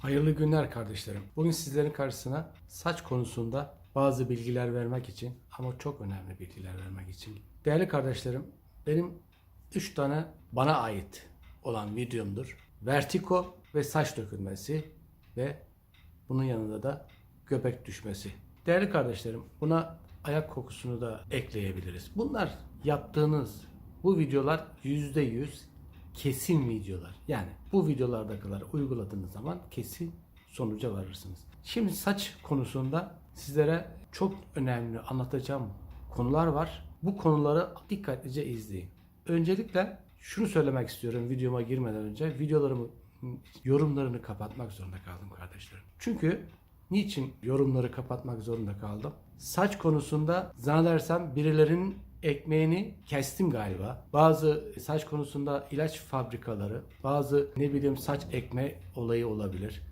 Hayırlı günler kardeşlerim. Bugün sizlerin karşısına saç konusunda bazı bilgiler vermek için ama çok önemli bilgiler vermek için. Değerli kardeşlerim, benim 3 tane bana ait olan videomdur. Vertigo ve saç dökülmesi ve bunun yanında da göbek düşmesi. Değerli kardeşlerim, buna ayak kokusunu da ekleyebiliriz. Bunlar yaptığınız bu videolar %100 kesin videolar. Yani bu videolardakileri uyguladığınız zaman kesin sonuca varırsınız. Şimdi saç konusunda sizlere çok önemli anlatacağım konular var. Bu konuları dikkatlice izleyin. Öncelikle şunu söylemek istiyorum videoma girmeden önce. Videolarımı yorumlarını kapatmak zorunda kaldım kardeşlerim. Çünkü niçin yorumları kapatmak zorunda kaldım? Saç konusunda zannedersem birilerinin ekmeğini kestim galiba. Bazı saç konusunda ilaç fabrikaları, bazı ne bileyim saç ekme olayı olabilir.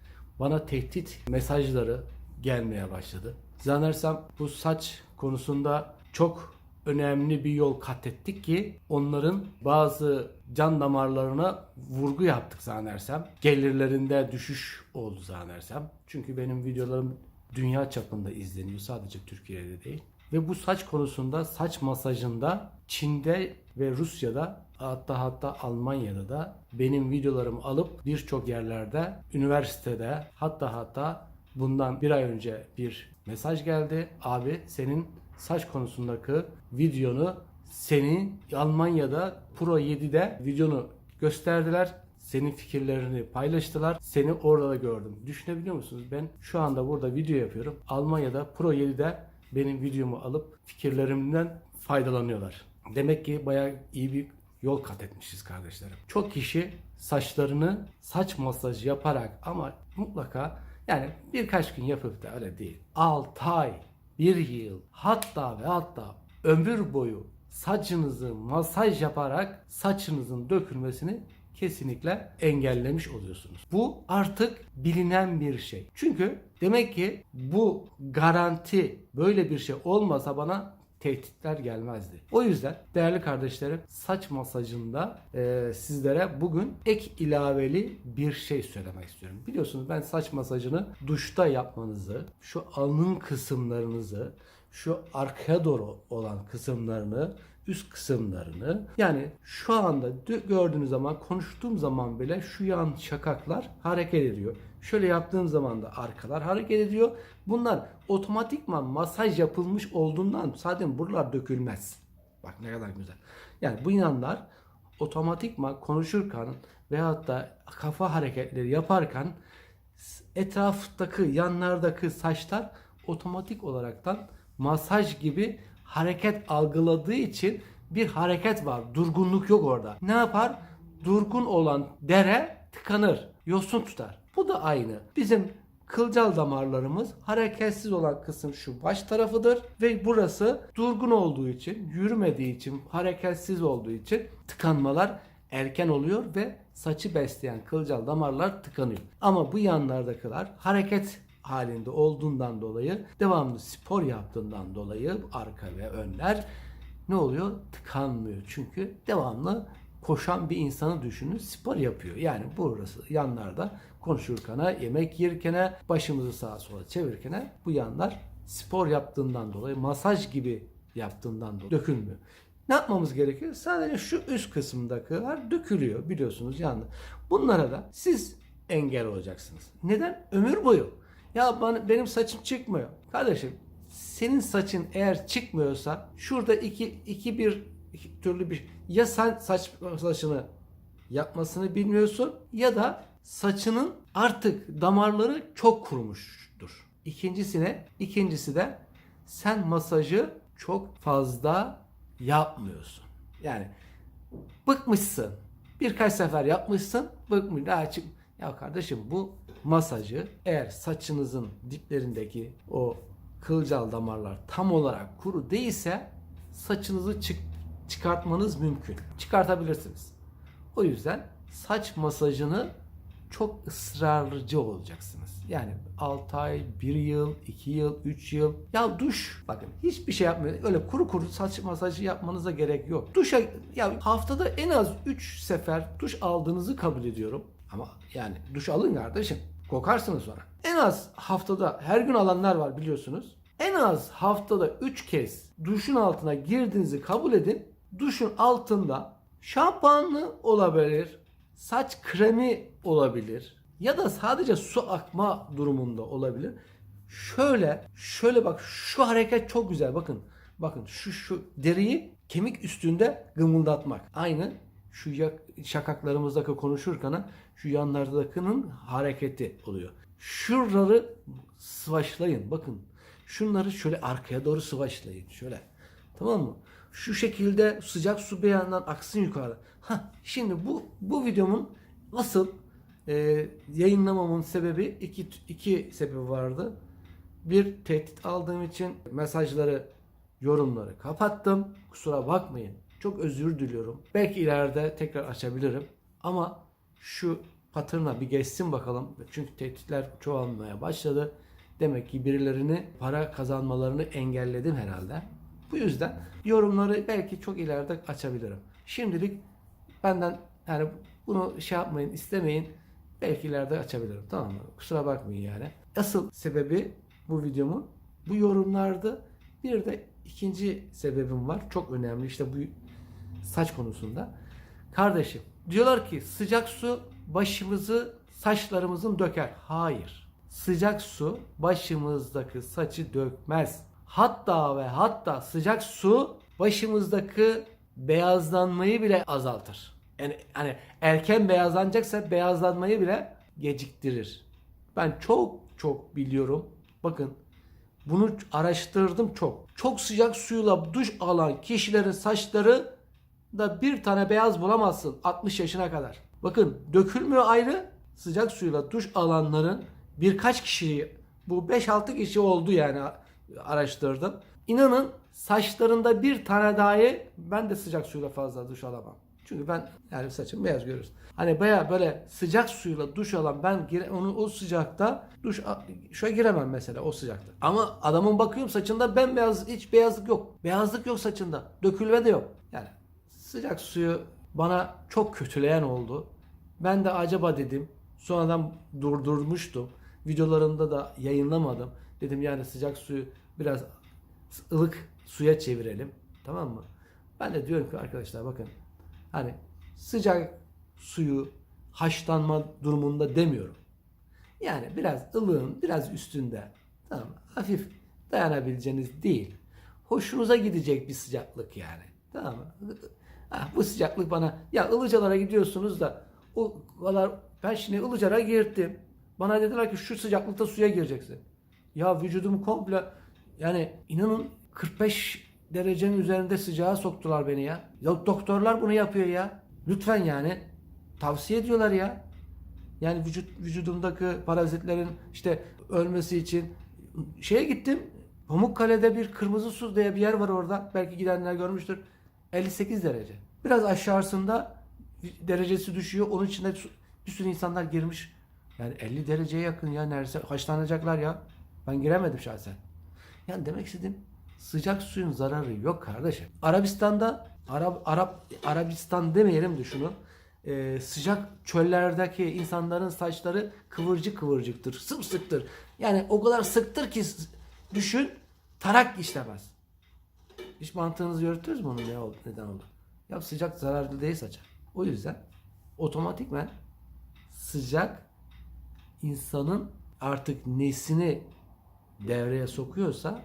Bana tehdit mesajları gelmeye başladı. Zannedersem bu saç konusunda çok önemli bir yol kat ettik ki onların bazı can damarlarına vurgu yaptık zannedersem. Gelirlerinde düşüş oldu zannedersem. Çünkü benim videolarım dünya çapında izleniyor sadece Türkiye'de değil. Ve bu saç konusunda saç masajında Çin'de ve Rusya'da hatta hatta Almanya'da da benim videolarımı alıp birçok yerlerde üniversitede hatta hatta bundan bir ay önce bir mesaj geldi. Abi senin saç konusundaki videonu senin Almanya'da Pro 7'de videonu gösterdiler. Senin fikirlerini paylaştılar. Seni orada da gördüm. Düşünebiliyor musunuz? Ben şu anda burada video yapıyorum. Almanya'da Pro 7'de benim videomu alıp fikirlerimden faydalanıyorlar. Demek ki bayağı iyi bir yol kat etmişiz kardeşlerim. Çok kişi saçlarını saç masajı yaparak ama mutlaka yani birkaç gün yapıp da öyle değil. 6 ay, 1 yıl hatta ve hatta ömür boyu saçınızı masaj yaparak saçınızın dökülmesini kesinlikle engellemiş oluyorsunuz. Bu artık bilinen bir şey. Çünkü demek ki bu garanti böyle bir şey olmasa bana tehditler gelmezdi. O yüzden değerli kardeşlerim saç masajında e, sizlere bugün ek ilaveli bir şey söylemek istiyorum. Biliyorsunuz ben saç masajını duşta yapmanızı, şu alnın kısımlarınızı, şu arkaya doğru olan kısımlarını üst kısımlarını yani şu anda gördüğünüz zaman konuştuğum zaman bile şu yan şakaklar hareket ediyor. Şöyle yaptığım zaman da arkalar hareket ediyor. Bunlar otomatikman masaj yapılmış olduğundan zaten buralar dökülmez. Bak ne kadar güzel. Yani bu yanlar otomatikman konuşurken veyahut da kafa hareketleri yaparken etraftaki yanlardaki saçlar otomatik olaraktan masaj gibi hareket algıladığı için bir hareket var. Durgunluk yok orada. Ne yapar? Durgun olan dere tıkanır. Yosun tutar. Bu da aynı. Bizim kılcal damarlarımız hareketsiz olan kısım şu baş tarafıdır ve burası durgun olduğu için, yürümediği için, hareketsiz olduğu için tıkanmalar erken oluyor ve saçı besleyen kılcal damarlar tıkanıyor. Ama bu yanlardakiler hareket halinde olduğundan dolayı devamlı spor yaptığından dolayı arka ve önler ne oluyor? Tıkanmıyor. Çünkü devamlı koşan bir insanı düşünün spor yapıyor. Yani burası yanlarda konuşurken, yemek yerken, başımızı sağa sola çevirirken bu yanlar spor yaptığından dolayı masaj gibi yaptığından dolayı dökülmüyor. Ne yapmamız gerekiyor? Sadece şu üst kısımdakiler dökülüyor biliyorsunuz yandı. Bunlara da siz engel olacaksınız. Neden? Ömür boyu. Ya bana, benim saçım çıkmıyor. Kardeşim senin saçın eğer çıkmıyorsa şurada iki, iki bir iki türlü bir ya sen saç saçını yapmasını bilmiyorsun ya da saçının artık damarları çok kurumuştur. İkincisine ikincisi de sen masajı çok fazla yapmıyorsun. Yani bıkmışsın. Birkaç sefer yapmışsın, bıkmış. Daha çık. Ya kardeşim bu masajı eğer saçınızın diplerindeki o kılcal damarlar tam olarak kuru değilse saçınızı çık çıkartmanız mümkün. Çıkartabilirsiniz. O yüzden saç masajını çok ısrarcı olacaksınız. Yani 6 ay, 1 yıl, 2 yıl, 3 yıl. Ya duş bakın hiçbir şey yapmıyor. Öyle kuru kuru saç masajı yapmanıza gerek yok. Duşa ya haftada en az 3 sefer duş aldığınızı kabul ediyorum. Ama yani duş alın kardeşim. Kokarsınız sonra. En az haftada her gün alanlar var biliyorsunuz. En az haftada 3 kez duşun altına girdiğinizi kabul edin. Duşun altında şampuanlı olabilir, saç kremi olabilir ya da sadece su akma durumunda olabilir. Şöyle, şöyle bak şu hareket çok güzel bakın. Bakın şu şu deriyi kemik üstünde gımıldatmak. Aynı şu yak- şakaklarımızdaki konuşurken şu yanlardakinin hareketi oluyor. Şuraları sıvaşlayın. Bakın. Şunları şöyle arkaya doğru sıvaşlayın. Şöyle. Tamam mı? Şu şekilde sıcak su bir yandan aksın yukarı. Ha, şimdi bu bu videomun asıl e, yayınlamamın sebebi iki iki sebebi vardı. Bir tehdit aldığım için mesajları, yorumları kapattım. Kusura bakmayın. Çok özür diliyorum. Belki ileride tekrar açabilirim. Ama şu patırna bir geçsin bakalım. Çünkü tehditler çoğalmaya başladı. Demek ki birilerini para kazanmalarını engelledim herhalde. Bu yüzden yorumları belki çok ileride açabilirim. Şimdilik benden yani bunu şey yapmayın, istemeyin. Belki ileride açabilirim. Tamam mı? Kusura bakmayın yani. Asıl sebebi bu videomun bu yorumlardı. Bir de ikinci sebebim var. Çok önemli. İşte bu saç konusunda. Kardeşim diyorlar ki sıcak su başımızı saçlarımızın döker. Hayır. Sıcak su başımızdaki saçı dökmez. Hatta ve hatta sıcak su başımızdaki beyazlanmayı bile azaltır. Yani hani erken beyazlanacaksa beyazlanmayı bile geciktirir. Ben çok çok biliyorum. Bakın bunu araştırdım çok. Çok sıcak suyla duş alan kişilerin saçları da bir tane beyaz bulamazsın 60 yaşına kadar. Bakın dökülmüyor ayrı. Sıcak suyla duş alanların birkaç kişi bu 5-6 kişi oldu yani araştırdım. İnanın saçlarında bir tane dahi ben de sıcak suyla fazla duş alamam. Çünkü ben yani saçım beyaz görürsün. Hani baya böyle sıcak suyla duş alan ben onu o sıcakta duş şöyle giremem mesela o sıcakta. Ama adamın bakıyorum saçında bembeyaz hiç beyazlık yok. Beyazlık yok saçında. Dökülme de yok. Yani sıcak suyu bana çok kötüleyen oldu. Ben de acaba dedim. Sonradan durdurmuştum. Videolarında da yayınlamadım. Dedim yani sıcak suyu biraz ılık suya çevirelim. Tamam mı? Ben de diyorum ki arkadaşlar bakın hani sıcak suyu haşlanma durumunda demiyorum. Yani biraz ılığın biraz üstünde. Tamam mı? Hafif dayanabileceğiniz değil. Hoşunuza gidecek bir sıcaklık yani. Tamam mı? Ah, bu sıcaklık bana ya ılıcalara gidiyorsunuz da o kadar ben şimdi ılıcara girdim. Bana dediler ki şu sıcaklıkta suya gireceksin. Ya vücudum komple yani inanın 45 derecenin üzerinde sıcağa soktular beni ya. Ya doktorlar bunu yapıyor ya. Lütfen yani tavsiye ediyorlar ya. Yani vücut vücudumdaki parazitlerin işte ölmesi için şeye gittim. Pamukkale'de bir kırmızı su diye bir yer var orada. Belki gidenler görmüştür. 58 derece. Biraz aşağısında derecesi düşüyor. Onun içinde bir sürü insanlar girmiş. Yani 50 dereceye yakın ya neredeyse haşlanacaklar ya. Ben giremedim şahsen. Yani demek istediğim sıcak suyun zararı yok kardeşim. Arabistan'da Arap Arap Arabistan demeyelim de şunu. Ee, sıcak çöllerdeki insanların saçları kıvırcık kıvırcıktır, sımsıktır. Yani o kadar sıktır ki düşün tarak işlemez. Hiç mantığınızı yürüttünüz mü onu ne oldu, neden oldu? Ya sıcak zararlı değil saça. O yüzden otomatikmen sıcak insanın artık nesini devreye sokuyorsa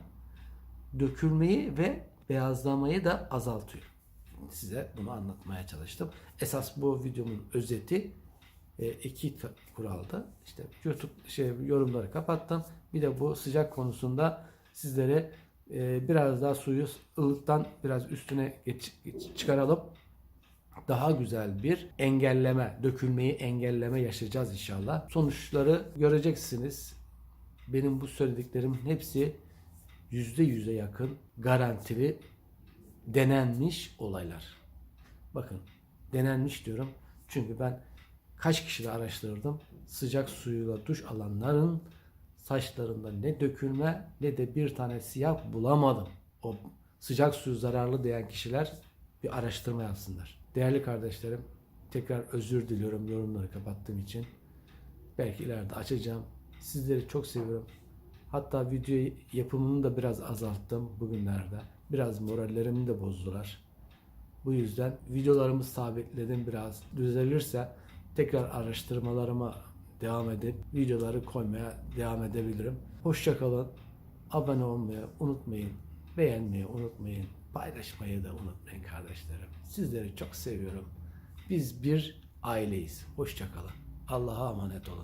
dökülmeyi ve beyazlamayı da azaltıyor. Size bunu anlatmaya çalıştım. Esas bu videomun özeti e, iki kuraldı. İşte YouTube şey yorumları kapattım. Bir de bu sıcak konusunda sizlere e, biraz daha suyu ılıktan biraz üstüne geç- geç- çıkaralım. Daha güzel bir engelleme, dökülmeyi engelleme yaşayacağız inşallah. Sonuçları göreceksiniz. Benim bu söylediklerimin hepsi yüzde yüze yakın garantili denenmiş olaylar. Bakın denenmiş diyorum. Çünkü ben kaç kişide araştırdım. Sıcak suyla duş alanların saçlarında ne dökülme ne de bir tane siyah bulamadım. O sıcak suyu zararlı diyen kişiler bir araştırma yapsınlar. Değerli kardeşlerim tekrar özür diliyorum yorumları kapattığım için. Belki ileride açacağım. Sizleri çok seviyorum. Hatta video yapımını da biraz azalttım bugünlerde. Biraz morallerimi de bozdular. Bu yüzden videolarımı sabitledim biraz. Düzelirse tekrar araştırmalarıma devam edip videoları koymaya devam edebilirim. Hoşçakalın. Abone olmayı unutmayın. Beğenmeyi unutmayın. Paylaşmayı da unutmayın kardeşlerim. Sizleri çok seviyorum. Biz bir aileyiz. Hoşçakalın. Allah'a emanet olun.